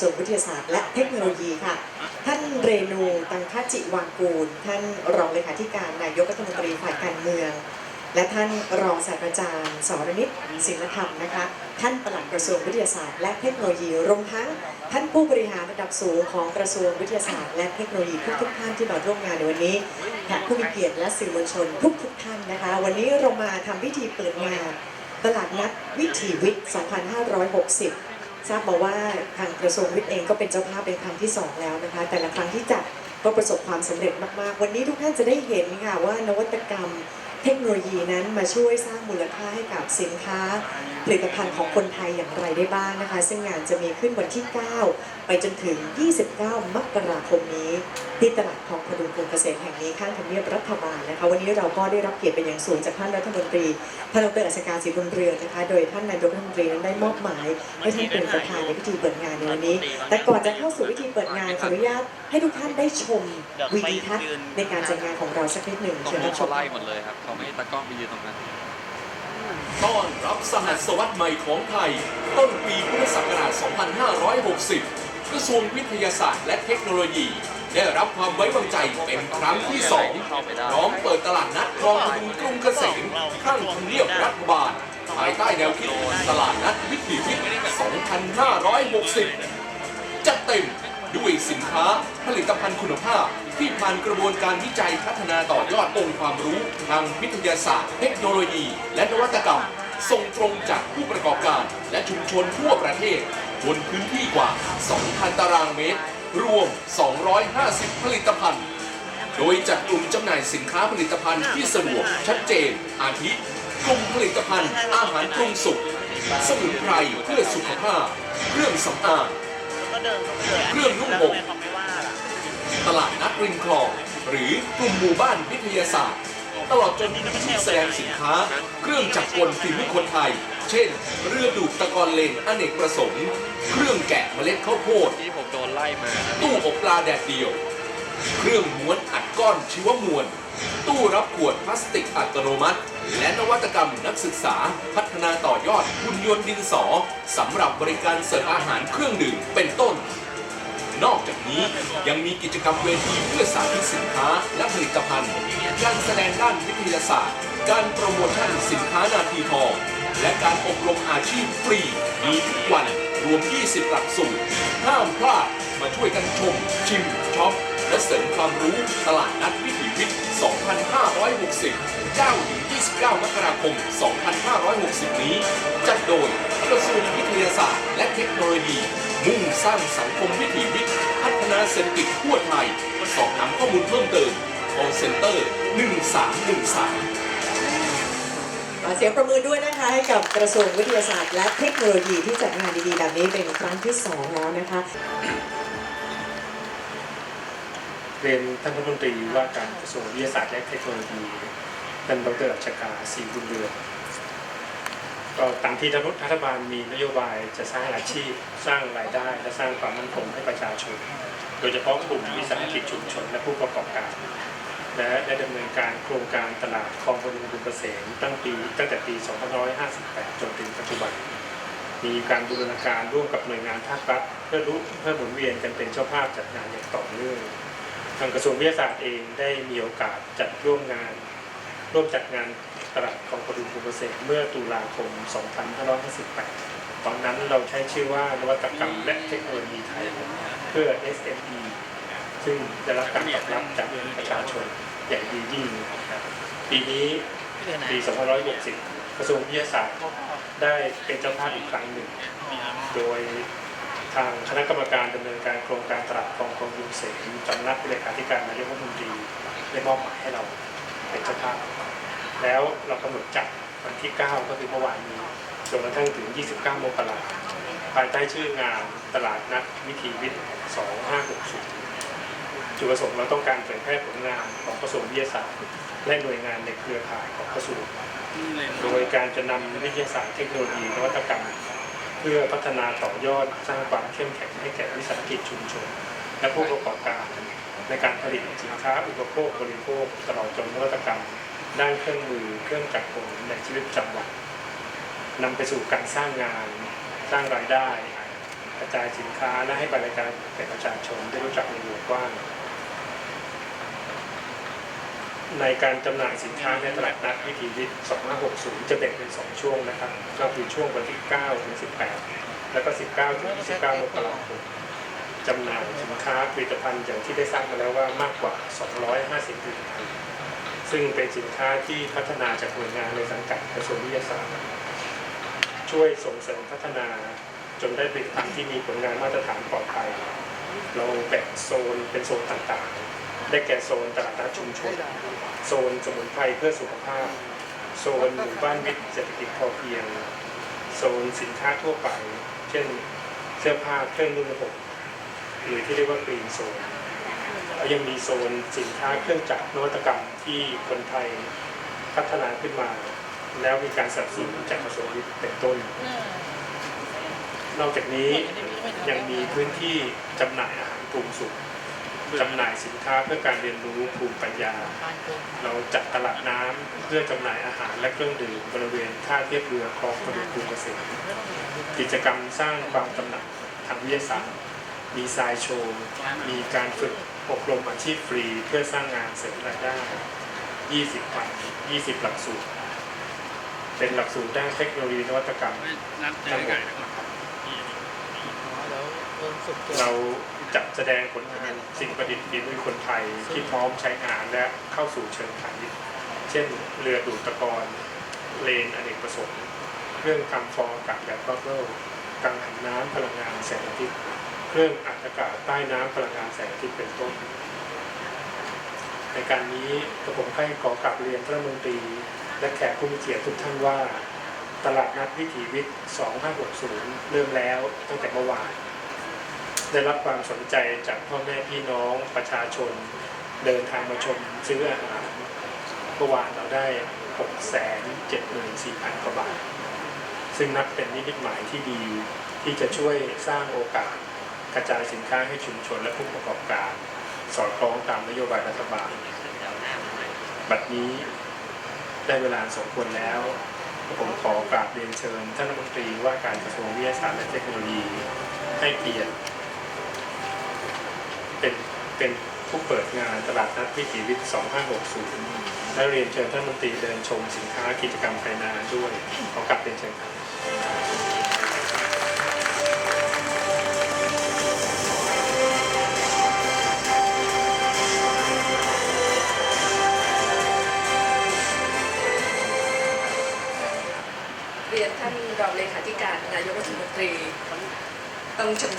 กระทรวงวิทยาศาสตร์และเทคโนโลยีค่ะ ท่านเรนูตังคจิวางกูล ท่านรองเลขาธิการนายกรัฐมนตรีฝ่ายการเมือง และท่านรองศาสตราจารย์สรนิตศิลธรรมนะคะ ท่านปลัดกระทรวงวิทยาศาสตร์และเทคโนโลยีรวมทั้งท่านผู้บริหารระดับสูงของกระทรวงวิทยาศาสตร์และเทคโนโลยีทุกๆท่านที่มาร่วมงานในวันนี้แขกผู้มีเกียรติและสื่อมวลชนทุกๆท่านนะคะ วันนี้เรามาทำพิธีเปิดงานตลาดนัดวิถีวิทย์ 2560 ทราบมาว่าทางกระทรวงวิทย์เองก็เป็นเจ้าภาพเป็นครั้งที่สองแล้วนะคะ แต่ละครั้งที่จัดก็ประสบความสำเร็จมากๆ วันนี้ทุกท่านจะได้เห็นค่ะว่านวัตกรรม เทคโนโลยีนั้นมาช่วยสร้างมูลค่าให้กับสินค้า ผลิตภัณฑ์ของคนไทยอย่างไรได้บ้างนะคะ ซึ่งงานจะมีขึ้นวันที่ 9 ไปจนถึง 29 มกราคมนี้ ที่ตลาดคลองพดุงกรุงเกษตรแห่งนี้ข้างทำเนียบรัฐบาลนะคะ วันนี้เราก็ได้รับเกียรติเป็นอย่างสูงจากท่านรัฐมนตรีท่านดรอัศการศรีบุญเรืองนะคะ โดยท่านนายกรัฐมนตรีนั้นได้มอบหมายให้ท่านเป็นประธานในพิธีเปิดงานในวันนี้ แต่ก่อนจะเข้าสู่พิธีเปิดงานขออนุญาตให้ทุกท่านได้ชมวีดีทัศน์ในการจัดงานของเราสักนิดหนึ่งตรงเชิญนู้รับนชเขามไล่หมดเลยครับเขาไม่ให้ตากล้องไปยืนตรงนั้น ต้อนรับสหัสวรรษใหม่ของไทย ต้นปีพุทธศักราช 2560 กระทรวงวิทยาศาสตร์และเทคโนโลยี ได้รับความไว้วางใจเป็นครั้งที่สองพร้อมเปิดตลาดนัดคลองพดุงกรุงเกษมข้างทำเนียบรัฐบาลภายใต้แนวคิดตลาดนัดวิถีวิทย์2560 จัดเต็มด้วยสินค้าผลิตภัณฑ์คุณภาพ ที่ผ่านกระบวนการวิจัยพัฒนาต่อยอดองค์ความรู้ ทางวิทยาศาสตร์ เทคโนโลยี และนวัตกรรม ส่งตรงจากผู้ประกอบการ และชุมชนทั่วประเทศ บนพื้นที่กว่า 2,000 ตารางเมตร รวม 250 ผลิตภัณฑ์ โดยจัดกลุ่มจำหน่ายสินค้าผลิตภัณฑ์ที่สะดวกชัดเจน อาทิกลุ่มผลิตภัณฑ์อาหารปรุงสุกสมุนไพรเพื่อสุขภาพ เครื่องสำอางเดินเข้าไปเลยเครื่องนุ่งห่ม ตลาดนัดริมคลอง หรือกลุ่มหมู่บ้านวิทยาศาสตร์ ตลอดจนที่แสดงสินค้า เครื่องจักรกลฝีมือคนไทย เช่น เรือดูดตะกอนเลนอเนกประสงค์ เครื่องแกะเมล็ดข้าวโพด ที่ผมโดนไล่มาตู้อบปลาแดดเดียว เครื่องม้วนอัดก้อนชีวมวล ตู้รับขวดพลาสติกอัตโนมัติ และนวัตกรรมนักศึกษา พัฒนาต่อยอดหุ่นยนต์ดินสอสำหรับบริการเสิร์ฟอาหารเครื่องดื่มเป็นต้น นอกจากนี้ยังมีกิจกรรมเวทีเพื่อสาธิตสินค้าและผลิตภัณฑ์การแสดงด้านวิทยาศาสตร์ การโปรโมชั่นสินค้านาทีทองและการอบรมอาชีพฟรีมีทุกวันรวม 20 หลักสูตร ห้ามพลาด มาช่วยกันชม ชิม ช็อป และเสริมความรู้ตลาดนัดวิถีวิทย์ 2560 9-29 มกราคม 2560 นี้ จัดโดย กระทรวงวิทยาศาสตร์ และเทคโนโลยี มุ่งสร้างสังคมวิถีวิทย์ พัฒนาเศรษฐกิจทั่วไทยสอบถามข้อมูลเพิ่มเติม call center 1313ขอเสียงประมือด้วยนะคะให้กับกระทรวงวิทยาศาสตร์และเทคโนโลยีที่จัดงานดีๆแบบนี้เป็นครั้งที่สองแล้วนะคะเรียนท่านรัฐมนตรีว่าการกระทรวงวิทยาศาสตร์และเทคโนโลยีท่านดรอัชกาศรีบุญเรือง ก็ตามที่รัฐบาลมีนโยบายจะสร้างอาชีพ สร้างรายได้ และสร้างความมั่นคงให้ประชาชน โดยเฉพาะกลุ่มวิสาหกิจชุมชนและผู้ประกอบการ และได้ดำเนินการโครงการตลาดคลองพดุงกรุงเกษมตั้งปีตั้งแต่ปี 2558 จนถึงปัจจุบัน มีการบูรณาการร่วมกับหน่วยงานภาครัฐเพื่อรู้เพื่อหมุนเวียนกันเป็นเจ้าภาพจัดงานอย่างต่อเนื่องทางกระทรวงวิทยาศาสตร์เองได้มีโอกาสจัดร่วมงาน ร่วมจัดงาน ตลาดของประดุงกรุงเกษตรเมื่อตุลาคม 2558 ตอนนั้นเราใช้ชื่อว่านวัตกรรมและเทคโนโลยีไทยเพื่อ SME ซึ่งได้รับการตอบรับจากประชาชนอย่างดียิ่งปีนี้ปี 2560 กระทรวงวิทยาศาสตร์ได้เป็นเจ้าภาพอีกครั้งหนึ่ง โดยทางคณะกรรมการดำเนินการโครงการตลาดคลองคลองยุงเสนสำนักเลขาธิการนายกรัฐมนตรีได้มอบหมายให้เราเป็นเจ้าภาพ แล้วเรากำหนดจัดวันที่ 9 ก็คือเมื่อวานนี้จนกระทั่งถึง 29 มกราคมภายใต้ชื่องานตลาดนัดวิถีวิทย์ 2560 จุดประสงค์เราต้องการเผยแพร่ผลงานของกระทรวงวิทยาศาสตร์ และหน่วยงานในเครือข่ายของกระทรวง โดยการจะนำวิทยาศาสตร์เทคโนโลยีนวัตกรรม เพื่อพัฒนาต่อยอดสร้างความเข้มแข็งให้แก่วิสาหกิจชุมชน และผู้ประกอบการในการผลิตสินค้าอุปโภคบริโภคตลอดจนนวัตกรรม ด้านเครื่องมือเครื่องจักรกลในชีวิตประจำวันนำไปสู่การสร้างงานสร้างรายได้กระจายสินค้าและให้บริการแก่ประชาชนได้รู้จักในวงกว้างในการจำหน่ายสินค้าในตลาดนัดวิถีวิทย์2560 จะแบ่งเป็น 2 ช่วงนะครับ ก็คือช่วงวันที่ 9 ถึง 18 แล้วก็ 19 ถึง 29มกราคมจำหน่ายสินค้าผลิตภัณฑ์อย่างที่ได้ทราบมาแล้วว่ามากกว่า 250ผลิตภัณฑ์ ซึ่งเป็นสินค้าที่พัฒนาจากหน่วยงานในสังกัดกระทรวงวิทยาศาสตร์ ช่วยส่งเสริมพัฒนาจนได้ผลิตภัณฑ์ที่มีผลงานมาตรฐานปลอดภัย เราแบ่งโซนเป็นโซนต่างๆ ได้แก่โซนตลาดนัดชุมชน โซนสมุนไพรเพื่อสุขภาพ โซนหมู่บ้านวิทย์เศรษฐกิจพอเพียง โซนสินค้าทั่วไป เช่นเสื้อผ้าเครื่องนุ่งห่มหรือที่เรียกว่ากรีนโซน แล้วยังมีโซนสินค้าเครื่องจักรนวัตกรรมที่คนไทยพัฒนาขึ้นมา แล้วมีการสนับสนุนจากกระทรวงวิทย์เป็นต้น นอกจากนี้ยังมีพื้นที่จำหน่ายอาหารปรุงสุกจำหน่ายสินค้าเพื่อการเรียนรู้ภูมิปัญญา เราจัดตลาดน้ำเพื่อจำหน่ายอาหารและเครื่องดื่มบริเวณท่าเทียบเรือคลองพดุงกรุงเกษมกิจกรรมสร้างความตระหนักทางวิทยาศาสตร์ มีไซน์โชว์ มีการฝึกอบรมอาชีพฟรีเพื่อสร้างงานเสริมรายได้ 20 วัน 20 หลักสูตร เป็นหลักสูตรด้านเทคโนโลยีนวัตกรรมนัดเจอไก่นะครับเราจัดแสดงผลงานสิ่งประดิษฐ์ฝีมือคนไทยที่พร้อมใช้งานและเข้าสู่เชิงพาณิชย์เช่น เรือดูดตะกอนเลนอเนกประสงค์เครื่องทำฟองอากาศแบบบับเบิลกังหันน้ำพลังงานแสงอาทิตย์ เครื่องอัดอากาศใต้น้ำพลังงานแสงอาทิตย์เป็นต้น ในการนี้กระผมให้ขอกลับเรียนท่านรัฐมนตรี และแขกผู้มีเกียรติทุกท่านว่า ตลาดนัดวิถีวิทย์ 2560 เริ่มแล้วตั้งแต่เมื่อวาน ได้รับความสนใจจากพ่อแม่พี่น้องประชาชน เดินทางมาชมซื้ออาหารเมื่อวานเราได้ 674,000กว่าบาทซึ่งนับเป็นนิมิตหมายที่ดีที่จะช่วยสร้างโอกาส กระจายสินค้าให้ชุมชนและผู้ประกอบการ สอดคล้องตามนโยบายรัฐบาล บัดนี้ได้เวลาสมควรแล้ว ผมขอกราบเรียนเชิญท่านรัฐมนตรีว่าการกระทรวงวิทยาศาสตร์และเทคโนโลยี ให้เกียรติเป็นเป็นผู้เปิดงานตลาดนัดวิถีวิทย์ 2560 และเรียนเชิญท่านรัฐมนตรีเดินชมสินค้ากิจกรรมภายในด้วย ขอกลับเรียนเชิญครับ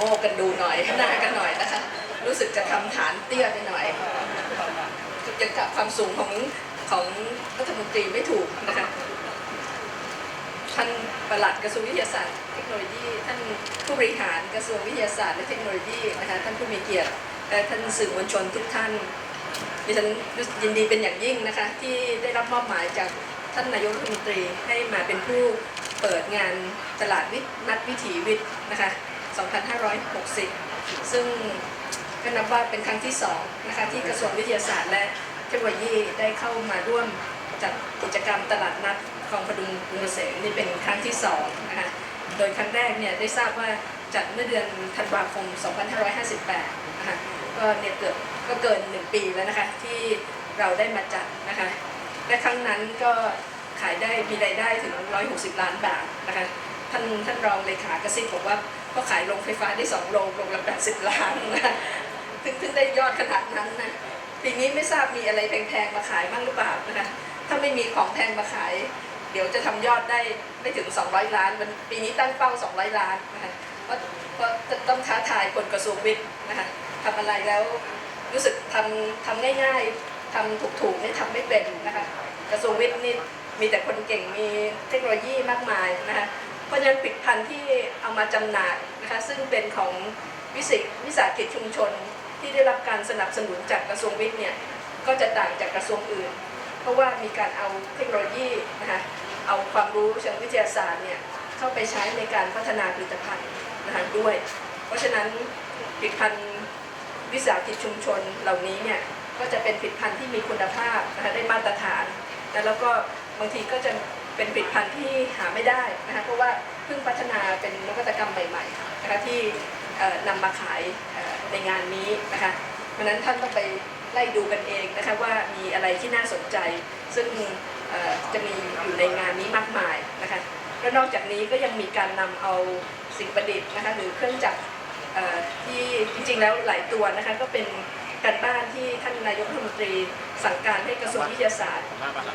โงกกันดูหน่อยหน้ากันหน่อยนะคะ รู้สึกจะทำฐานเตี้ยไปหน่อยจะกับความสูงของของรัฐมนตรีไม่ถูกนะคะท่านประหลัดกระทรวงวิทยาศาสตร์เทคโนโลยี ท่านผู้บริหารกระทรวงวิทยาศาสตร์และเทคโนโลยีนะคะท่านผู้มีเกียรติและท่านสื่อมวลชนทุกท่านดิฉันยินดีเป็นอย่างยิ่งนะคะ ที่ได้รับมอบหมายจากท่านนายกรัฐมนตรีให้มาเป็นผู้เปิดงานตลาดวิทย์นัดวิถีวิทย์นะคะ 2560 ซึ่งก็นับว่าเป็นครั้งที่สองนะคะที่กระทรวงวิทยาศาสตร์และเทคโนโลยีได้เข้ามาร่วมจัดกิจกรรมตลาดนัดคลองพดุงกรุงเกษมนี่เป็นครั้งที่สองนะคะโดยครั้งแรกเนี่ยได้ทราบว่าจัดเมื่อเดือนธันวาคม 2558นะคะก็เนี่ยเกือบก็เกิน 1 ปีแล้วนะคะที่เราได้มาจัดนะคะและครั้งนั้นก็ขายได้มีรายได้ถึง 160 ล้านบาทนะคะท่านท่านรองเลขากระซิบบอกว่า ก็ขายโรงไฟฟ้าได้2โรงโรงละ80ล้านนะคะถึงถึงได้ยอดขนาดนั้นนะปีนี้ไม่ทราบมีอะไรแพงๆมาขายบ้างหรือเปล่านะคะถ้าไม่มีของแพงมาขาย เดี๋ยวจะทำยอดได้ไม่ถึง 200 ล้าน มันปีนี้ตั้งเป้า 200 ล้านนะคะเพราะเพราะจะต้องท้าทายคนกระทรวงวิทย์นะคะทำอะไรแล้วรู้สึกทำทำง่ายๆทำถูกๆนี่ทำไม่เป็นนะคะกระทรวงวิทย์นี่มีแต่คนเก่งมีเทคโนโลยีมากมายนะคะ เพราะฉะนั้นผลิตภัณฑ์ที่เอามาจำหน่ายนะคะซึ่งเป็นของวิสิวิสาหกิจชุมชน ที่ได้รับการสนับสนุนจากกระทรวงวิทย์เนี่ยก็จะต่างจากกระทรวงอื่น เพราะว่ามีการเอาเทคโนโลยีนะคะเอาความรู้เชิงวิทยาศาสตร์เนี่ยเข้าไปใช้ในการพัฒนาผลิตภัณฑ์นะคะด้วย เพราะฉะนั้นผลิตภัณฑ์วิสาหกิจชุมชนเหล่านี้เนี่ยก็จะเป็นผลิตภัณฑ์ที่มีคุณภาพนะคะได้มาตรฐาน แล้วก็บางทีก็จะ เป็นผลิตภัณฑ์ที่หาไม่ได้นะคะเพราะว่าผพิ่งพัฒนาเป็นนวัตกรรมใหม่ๆนะคะที่นำมาขายในงานนี้นะคะเพราะนั้นท่านต้องไปไล่ดูกันเองนะคะว่ามีอะไรที่น่าสนใจ ซึ่งจะมีอยู่ในงานนี้มากมายนะคะและนอกจากนี้ก็ยังมีการนำเอาสิ่งประดิษฐ์นะคะหรือเครื่องจักรที่จริงๆแล้วหลายตัวนะคะก็เป็น การบ้านที่ท่านนายกรัฐมนตรี สั่งการให้กระทรวงวิทยาศาสตร์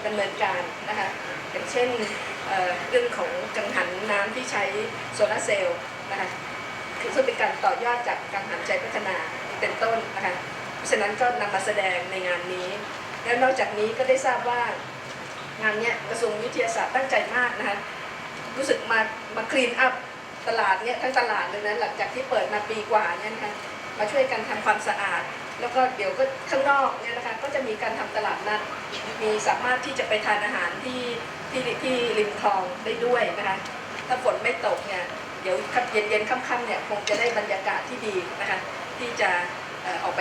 ดำเนินการนะคะอย่างเช่นเอ่อเรื่องของกังหันน้ำที่ใช้โซลาร์เซลล์นะคะคือซึ่งเป็นการต่อยอดจากกังหันใจพัฒนาเป็นต้นนะคะเพราะฉะนั้นก็นำมาแสดงในงานนี้ และนอกจากนี้ก็ได้ทราบว่างานเนี้ยกระทรวงวิทยาศาสตร์ตั้งใจมากนะคะรู้สึกมามาคลีนอัพตลาดเนี้ยทั้งตลาดเลยนะหลังจากที่เปิดมาปีกว่าเนี่ยนะคะมาช่วยกันทำความสะอาด แล้วก็เดี๋ยวก็ข้างนอกเนี่ยนะคะก็จะมีการทำตลาดนัดมีสามารถที่จะไปทานอาหารที่ที่ที่ริมคลองได้ด้วยนะคะถ้าฝนไม่ตกเนี่ยเดี๋ยวเย็นเย็นๆค่ำๆเนี่ยคงจะได้บรรยากาศที่ดีนะคะที่จะออกไป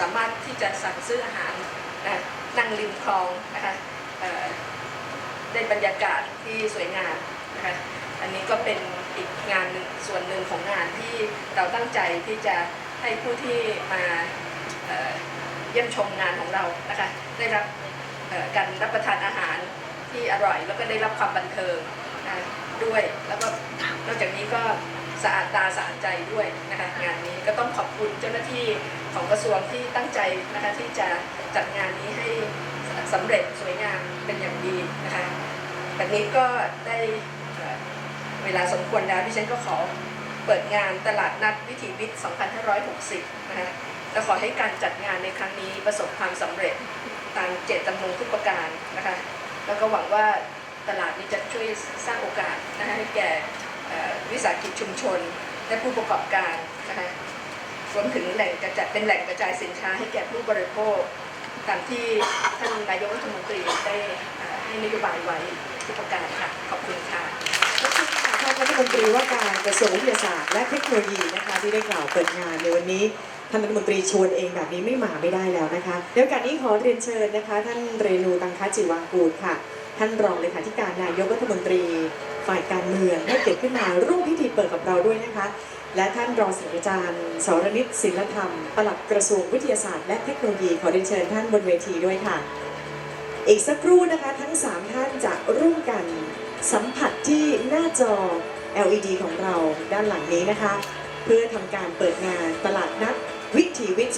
สามารถที่จะสั่งซื้ออาหารนะนั่งริมคลองนะคะได้บรรยากาศที่สวยงามนะคะอันนี้ก็เป็นอีกงานหนึ่งส่วนหนึ่งของงานที่เราตั้งใจที่จะให้ผู้ที่มา เยี่ยมชมงานของเรานะคะได้รับการรับประทานอาหารที่อร่อย แล้วก็ได้รับความบันเทิงด้วยแล้วก็นอกจากนี้ก็สะอาดตาสะอาดใจด้วยนะคะงานนี้ก็ต้องขอบคุณเจ้าหน้าที่ของกระทรวงที่ตั้งใจนะคะที่จะจัดงานนี้ให้สำเร็จสวยงามเป็นอย่างดีนะคะแบบนี้ก็ได้เอ่อเวลาสมควรแล้วดิฉันก็ขอเปิดงานตลาดนัดวิถีวิทย์ 2560 นะคะ และขอให้การจัดงานในครั้งนี้ประสบความสำเร็จตามเจตจำนงทุกประการนะคะ แล้วก็หวังว่าตลาดนี้จะช่วยสร้างโอกาสนะคะให้แก่วิสาหกิจชุมชน และผู้ประกอบการนะคะรวมถึงแหล่งกระจายเป็นแหล่งกระจายสินค้าให้แก่ผู้บริโภคตามที่ท่านนายกรัฐมนตรีได้ให้นโยบายไว้ทุกประการค่ะ ขอบคุณค่ะขอบคุณค่ะท่านรัฐมนตรีว่าการกระทรวงวิทยาศาสตร์และเทคโนโลยีนะคะที่ได้กล่าวเปิดงานในวันนี้ ท่านรัฐมนตรีชวนเองแบบนี้ไม่มาไม่ได้แล้วนะคะในโอกาสนี้ขอเรียนเชิญนะคะ ท่านเรนูตังคจิวางกูลค่ะ ท่านรองเลขาธิการนายกรัฐมนตรี ฝ่ายการเมืองให้เกียรติขึ้นมาร่วมพิธีเปิดกับเราด้วยนะคะ และท่านรองศาสตราจารย์สรนิตศิลธรรมปลัดกระทรวงวิทยาศาสตร์และเทคโนโลยีขอเรียนเชิญท่านบนเวทีด้วยค่ะ อีกสักครู่นะคะ ทั้ง 3 ท่านจะร่วมกันสัมผัสที่หน้าจอ LED ของเราด้านหลังนี้นะคะ เพื่อทำการเปิดงานตลาดนัด วิถีวิทย์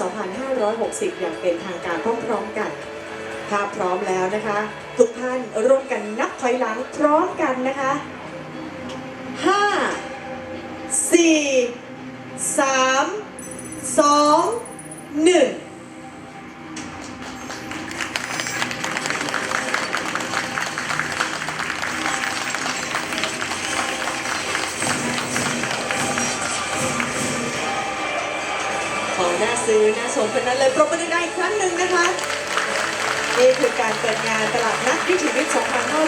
2560 อย่างเป็นทางการพร้อมๆกัน ถ้าพร้อมแล้วนะคะ ทุกท่านร่วมกันนับถอยหลังพร้อมกันนะคะ 5 4 3 2 1 ซื้อน่าชมคนนั้นเลยปรบมือได้อีกครั้งหนึ่งนะคะ นี่คือการเปิดงานตลาดนัดวิถีวิทย์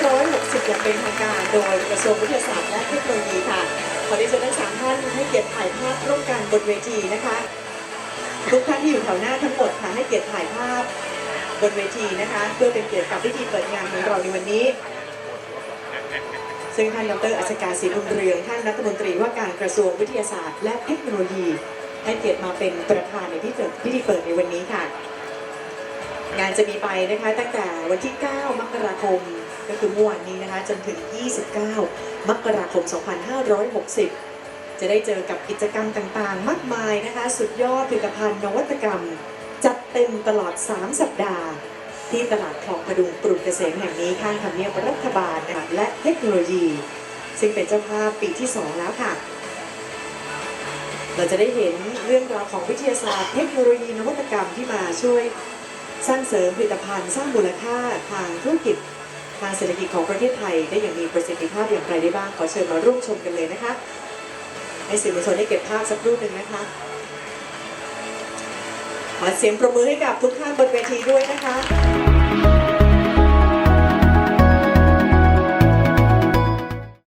2560 อย่างเป็นทางการ โดยกระทรวงวิทยาศาสตร์และเทคโนโลยีค่ะขอเรียนเชิญทั้งสามท่านให้เกียรติถ่ายภาพร่วมกันบนเวทีนะคะทุกท่านที่อยู่แถวหน้าทั้งหมดค่ะให้เกียรติถ่ายภาพบนเวทีนะคะ เพื่อเป็นเกียรติกับพิธีเปิดงานของเราในวันนี้ ซึ่งท่านดรอัศกาศรีบุญเรืองท่านรัฐมนตรีว่าการกระทรวงวิทยาศาสตร์ และเทคโนโลยี ให้เกียรติมาเป็นประธานในพิธีเปิดพิธีเปิดในวันนี้ค่ะ งานจะมีไปนะคะตั้งแต่วันที่ 9 มกราคม ก็คือเมื่อวานนี้นะคะจนถึง 29 มกราคม 2560 จะได้เจอกับกิจกรรมต่างๆ มากมายนะคะ สุดยอดผลิตภัณฑ์นวัตกรรม จัดเต็มตลอด 3 สัปดาห์ ที่ตลาดคลองประดุงกรุงเกษมแห่งนี้ข้างทำเนียบรัฐบาลและเทคโนโลยี ซึ่งเป็นเจ้าภาพปีที่ 2 แล้วค่ะ เราจะได้เห็นเรื่องราวของวิทยาศาสตร์ เทคโนโลยีนวัตกรรมที่มาช่วยสร้างเสริมผลิตภัณฑ์ สร้างมูลค่าทางธุรกิจ ทางเศรษฐกิจของประเทศไทย ได้อย่างมีประสิทธิภาพอย่างไรได้บ้างขอเชิญมาร่วมชมกันเลยนะคะให้สื่อมวลชนได้เก็บภาพสักรู่หนึ่งนะคะขอเสียงประมือให้กับทุกท่านบนเวทีด้วยนะคะ